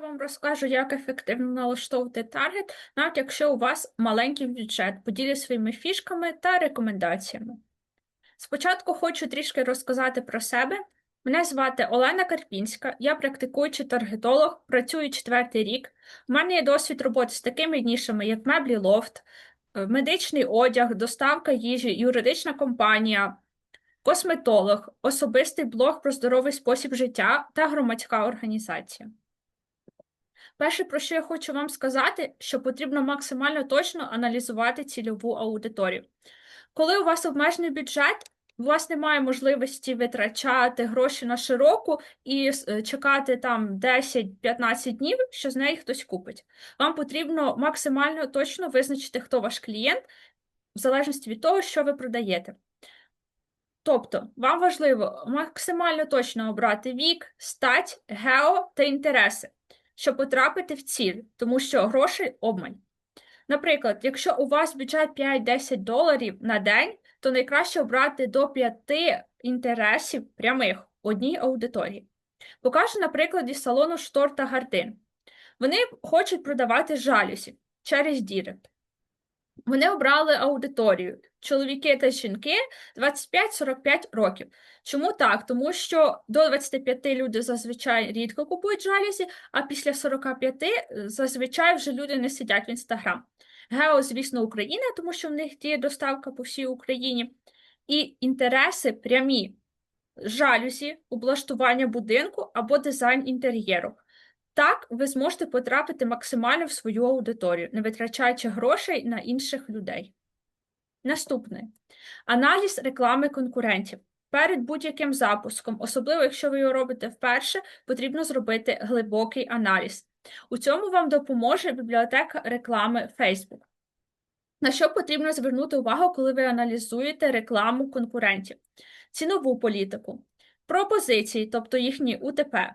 вам розкажу, як ефективно налаштовувати таргет, навіть якщо у вас маленький бюджет, поділюсь своїми фішками та рекомендаціями. Спочатку хочу трішки розказати про себе. Мене звати Олена Карпінська, я практикуючий таргетолог, працюю четвертий рік. У мене є досвід роботи з такими нішами, як меблі лофт, е, медичний одяг, доставка їжі, юридична компанія, косметолог, особистий блог про здоровий спосіб життя та громадська організація. Перше, про що я хочу вам сказати, що потрібно максимально точно аналізувати цільову аудиторію. Коли у вас обмежений бюджет, у вас немає можливості витрачати гроші на широку і е, чекати там 10-15 днів, що з неї хтось купить. Вам потрібно максимально точно визначити, хто ваш клієнт, в залежності від того, що ви продаєте. Тобто, вам важливо максимально точно обрати вік, стать, гео та інтереси, щоб потрапити в ціль, тому що грошей обмаль. Наприклад, якщо у вас бюджет 5-10 доларів на день, то найкраще обрати до 5 інтересів прямих одній аудиторії. Покажу на прикладі салону штор та гардин. Вони хочуть продавати жалюзі через Дірект. Вони обрали аудиторію чоловіки та жінки 25-45 років. Чому так? Тому що до 25 люди зазвичай рідко купують жалюзі, а після 45 е, зазвичай вже люди не сидять в інстаграм. Гео, звісно, Україна, тому що в них діє доставка по всій Україні. І інтереси прямі жалюзі, облаштування будинку або дизайн інтер'єру. Так, ви зможете потрапити максимально в свою аудиторію, не витрачаючи грошей на інших людей. Наступне аналіз реклами конкурентів. Перед будь-яким запуском, особливо якщо ви його робите вперше, потрібно зробити глибокий аналіз. У цьому вам допоможе бібліотека реклами Facebook. На що потрібно звернути увагу, коли ви аналізуєте рекламу конкурентів, цінову політику, пропозиції, тобто їхні УТП,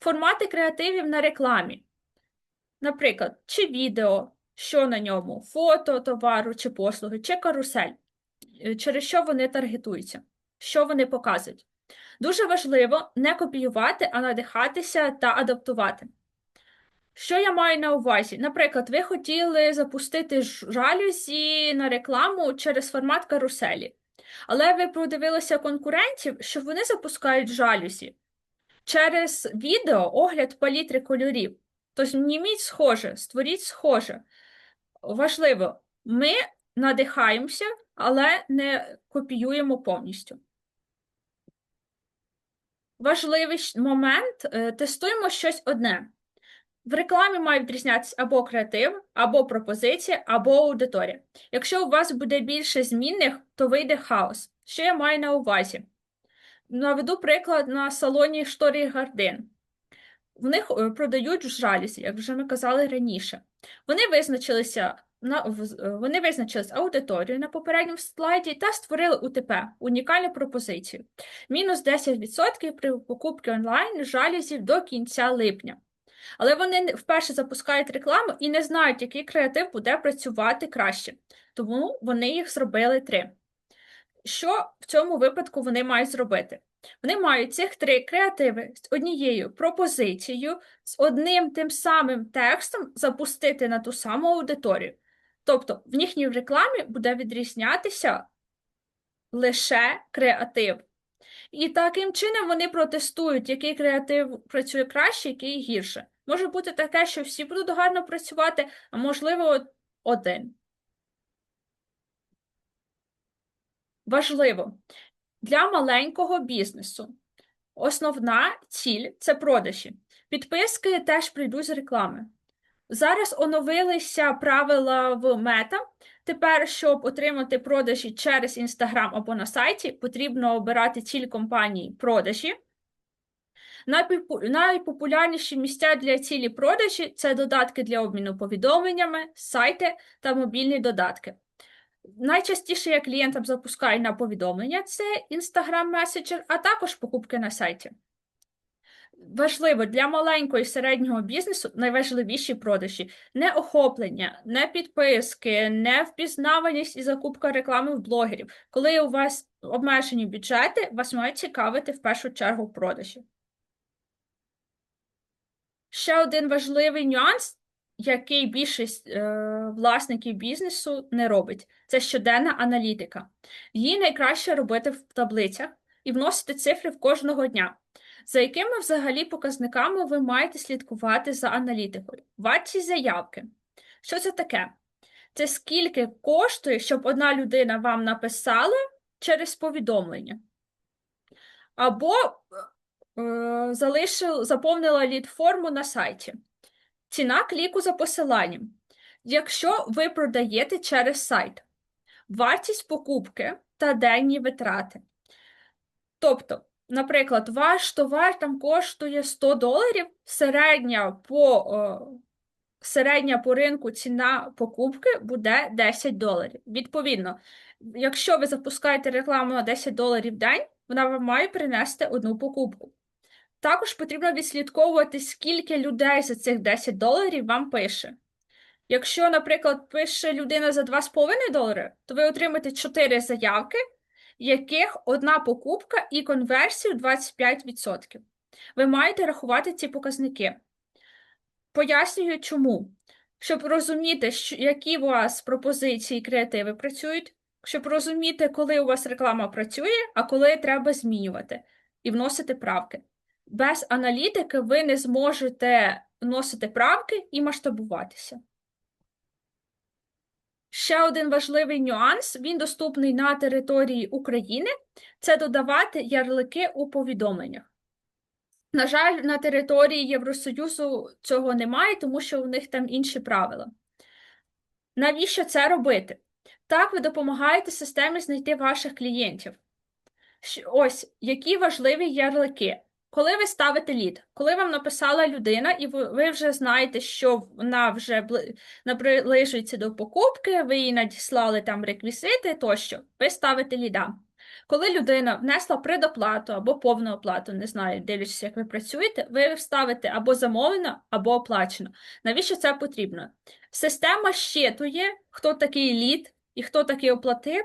формати креативів на рекламі, наприклад, чи відео, що на ньому, фото товару чи послуги, чи карусель, е, через що вони таргетуються, що вони показують. Дуже важливо не копіювати, а надихатися та адаптувати. Що я маю на увазі? Наприклад, ви хотіли запустити жалюзі на рекламу через формат каруселі, але ви продивилися конкурентів, що вони запускають жалюзі через відео огляд палітри кольорів. Тож зніміть схоже, створіть схоже. Важливо, ми надихаємося, але не копіюємо повністю. Важливий момент е, тестуємо щось одне. В рекламі має відрізнятися або креатив, або пропозиція, або аудиторія. Якщо у вас буде більше змінних, то вийде хаос. Що я маю на увазі? Наведу приклад на салоні Шторі Гардин. В них е, продають жалість, як вже ми казали раніше. Вони визначилися на е, вони визначились аудиторію на попередньому слайді та створили УТП унікальну пропозицію. Мінус 10% при покупці онлайн жалізів до кінця липня. Але вони вперше запускають рекламу і не знають, який креатив буде працювати краще. Тому вони їх зробили три. Що в цьому випадку вони мають зробити? Вони мають цих три креативи з однією пропозицією, з одним тим самим текстом запустити на ту саму аудиторію. Тобто в їхній рекламі буде відрізнятися лише креатив. І таким чином вони протестують, який креатив працює краще, який гірше. Може бути таке, що всі будуть гарно працювати, а можливо, один. Важливо для маленького бізнесу. Основна ціль це продажі. Підписки теж прийдуть з реклами. Зараз оновилися правила в мета. Тепер, щоб отримати продажі через Instagram або на сайті, потрібно обирати ціль компанії продажі. Найпопулярніші місця для цілі продажі це додатки для обміну повідомленнями, сайти та мобільні додатки. Найчастіше я клієнтам запускаю на повідомлення це Instagram Messenger, а також покупки на сайті. Важливо для маленького і середнього бізнесу найважливіші продажі не охоплення, не підписки, не впізнаваність і закупка реклами в блогерів. Коли у вас обмежені бюджети, вас мають цікавити в першу чергу продажі. Ще один важливий нюанс, який більшість е, власників бізнесу не робить, це щоденна аналітика. Її найкраще робити в таблицях і вносити цифри в кожного дня. За якими взагалі показниками ви маєте слідкувати за аналітикою? Вартість заявки. Що це таке? Це скільки коштує, щоб одна людина вам написала через повідомлення. Або е, залишив, заповнила лід-форму на сайті. Ціна кліку за посиланням. Якщо ви продаєте через сайт, вартість покупки та денні витрати. Тобто, наприклад, ваш товар там коштує 100 доларів, середня по, е, середня по ринку ціна покупки буде 10 доларів. Відповідно, якщо ви запускаєте рекламу на 10 доларів в день, вона вам має принести одну покупку. Також потрібно відслідковувати, скільки людей за цих 10 доларів вам пише. Якщо, наприклад, пише людина за 2,5 долари, то ви отримаєте 4 заявки, яких одна покупка і конверсію 25%. Ви маєте рахувати ці показники. Пояснюю, чому. Щоб розуміти, які у вас пропозиції і креативи працюють, щоб розуміти, коли у вас реклама працює, а коли треба змінювати і вносити правки. Без аналітики ви не зможете вносити правки і масштабуватися. Ще один важливий нюанс: він доступний на території України це додавати ярлики у повідомленнях. На жаль, на території Євросоюзу цього немає, тому що у них там інші правила. Навіщо це робити? Так, ви допомагаєте системі знайти ваших клієнтів. Ось які важливі ярлики. Коли ви ставите лід, коли вам написала людина, і ви вже знаєте, що вона вже наближується до покупки, ви їй надіслали там реквізити тощо, ви ставите ліда. Коли людина внесла предоплату або повну оплату, не знаю, дивлячись, як ви працюєте, ви вставите або замовлено, або оплачено. Навіщо це потрібно? Система щитує, хто такий лід і хто такий оплатив,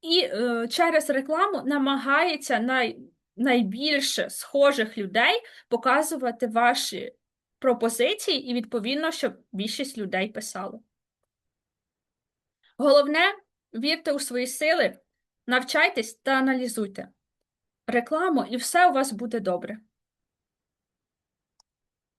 і е, через рекламу намагається най, найбільше схожих людей показувати ваші пропозиції, і, відповідно, щоб більшість людей писало. Головне, вірте у свої сили. Навчайтесь та аналізуйте рекламу, і все у вас буде добре.